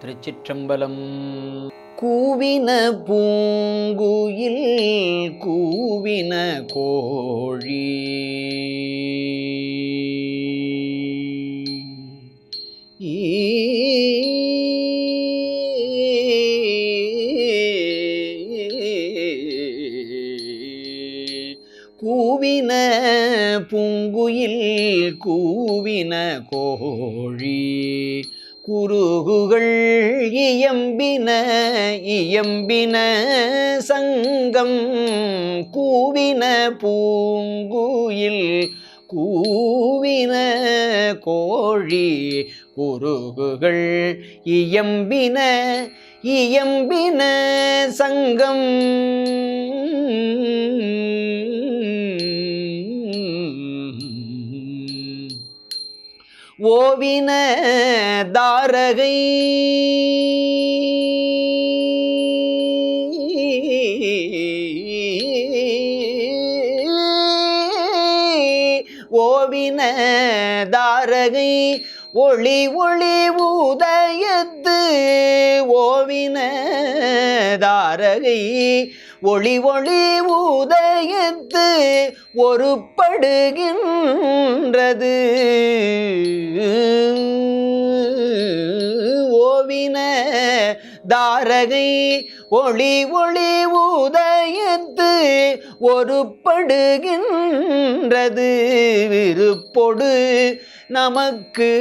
திருச்சிற்றம்பலம். கூவின பூங்குயில் கூவின கோழி. கூவின பூங்குயில் கூவின கோழி. குருகுகள் இயம்பின இயம்பின சங்கம் கூவின பூங்குயில் கூவின கோழி குருகுகள் இயம்பின இயம்பின சங்கம் ஓவின தாரகை. கோவின தாரகை ஒளி ஒளி உதயத்து ஓவின தாரகை ஒளி ஒளி உதயத்து ஒருப்படுகின்றது. ஓவின தாரகை ஒளி ஒளி உதயத்து ஒருப்படுகின்றது. விருப்பொடு நமக்கு.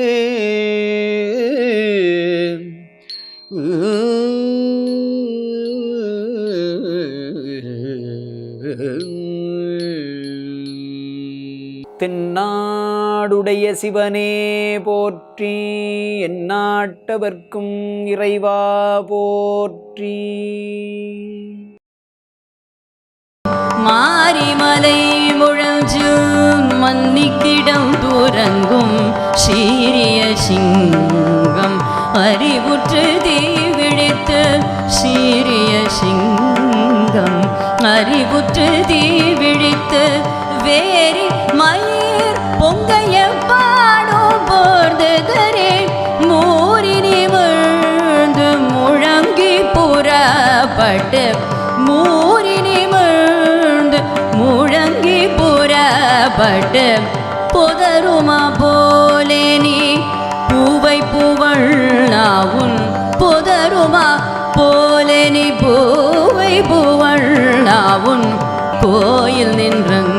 தென்னாடுடைய சிவனே போற்றி எந்நாட்டவர்க்கும் இறைவா போற்றி. மாரிமலை முழஞ்சு மன்னிக்கிடம் துறங்கும் சீரிய சிங்கம். அறிவுற்று தீவிழித்து சீரிய சிங்கம். அறிவுற்று தீவிழி புறப்பட்டு மூரினி விழுந்து முழங்கி புறப்பட்டு புதருமா போலே நீ? பூவை பூவள் புதருமா போலே நீ? பூவை பூவள் கோயில் நின்றங்க